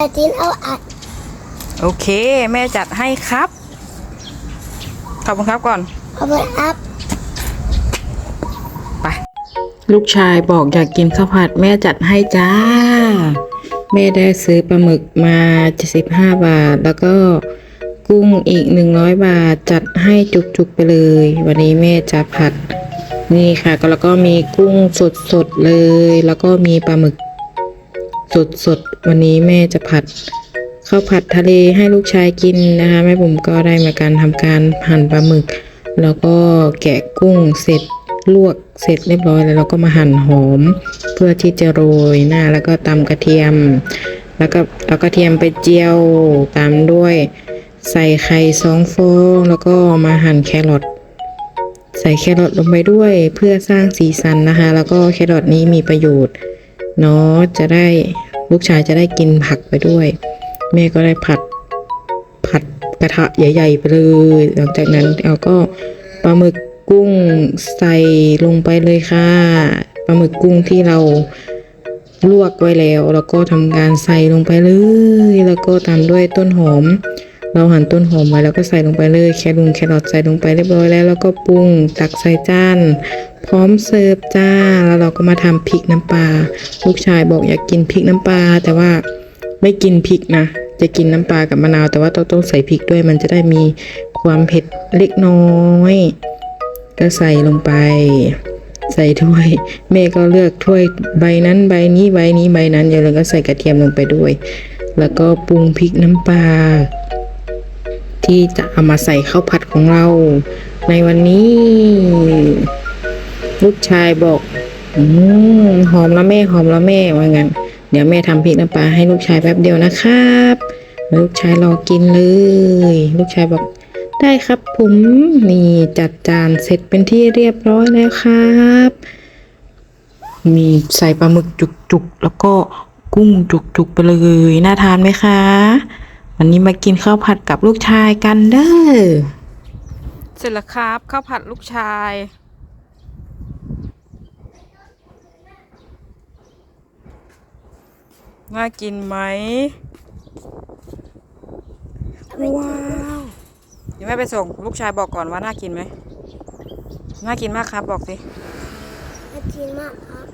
แต่จินเอาอัดโอเค แม่จัดให้ครับ ขอบคุณครับก่อน เอาไปอัพไป ลูกชายบอกอยากกินข้าวผัดแม่จัดให้จ้า แม่ได้ซื้อปลาหมึกมา 75 บาท แล้วก็กุ้งอีก 100 บาท จัดให้จุกๆไปเลย วันนี้แม่จะผัด นี่ค่ะก็แล้วก็มีกุ้งสดๆเลย แล้วก็มีปลาหมึก สดๆวันนี้แม่จะผัดข้าวผัดทะเลให้ลูกชายกินนะคะแม่บุ๋มก็ได้มาการทำการหั่นปลาหมึก แล้วก็แกะกุ้งเสร็จลวกเสร็จเรียบร้อยแล้วเราก็มาหั่นหอม เพื่อที่จะโรยหน้าแล้วก็ตำกระเทียม แล้วก็เอากระเทียมไปเจียวตามด้วย ใส่ไข่สองฟองแล้วก็มาหั่นแครอทใส่แครอทลงไปด้วยเพื่อสร้างสีสันนะคะ แล้วก็แครอทนี้มีประโยชน์เนาะจะได้ ลูกชายจะได้กินผักไปด้วย แม่ก็ได้ผัดผัดกระทะใหญ่ ๆ ไปเลย หลังจากนั้นเราก็ปลาหมึกกุ้งใส่ลงไปเลยค่ะปลาหมึกกุ้งที่เราลวกไว้แล้ว แล้วก็ทำการใส่ลงไปเลย แล้วก็ตามด้วยต้นหอม เราหั่นต้นหอมไว้แล้วก็ใส่ลงไปเลยแครุงแครอทใส่ลงไปเรียบร้อยแล้วแล้วก็ปรุงตักใส่จานพร้อมเสิร์ฟจ้า แล้วเราก็มาทำพริกน้ำปลาลูกชายบอกอยากกินพริกน้ำปลาแต่ว่าไม่กินพริกนะ จะกินน้ำปลากับมะนาว แต่ว่าต้องต้องใส่พริกด้วยมันจะได้มีความเผ็ดเล็กน้อย ก็ใส่ลงไป ใส่ถ้วยแม่ก็เลือกถ้วยใบนั้นใบนี้ใบนี้ใบนั้นเดี๋ยวเราก็ใส่กระเทียมลงไปด้วย แล้วก็ปรุงพริกน้ำปลา ที่จะเอามาใส่ข้าวผัดของเรา ในวันนี้ ลูกชายบอกอหอมแล้วแม่หอมแล้วแม่ว่างั้นเดี๋ยวแม่ทำพริกน้ำปลาให้ลูกชายแป๊บเดียวนะครับ ลูกชายรอกินเลย ลูกชายบอกได้ครับผมนี่จัดจานเสร็จเป็นที่เรียบร้อยแล้วครับ มีใส่ปลาหมึกจุกๆ แล้วก็กุ้งจุกๆ ไปเลย น่าทานไหมคะ วันนี้มากินข้าวผัดกับลูกชายกันเด้อเสร็จแล้วครับข้าวผัดลูกชาย น่ากินไหม ว้าวเดี๋ยวแม่ไปส่งลูกชายบอกก่อนว่าน่ากินไหม น่ากินมากครับบอกสิแต่จินมากครับ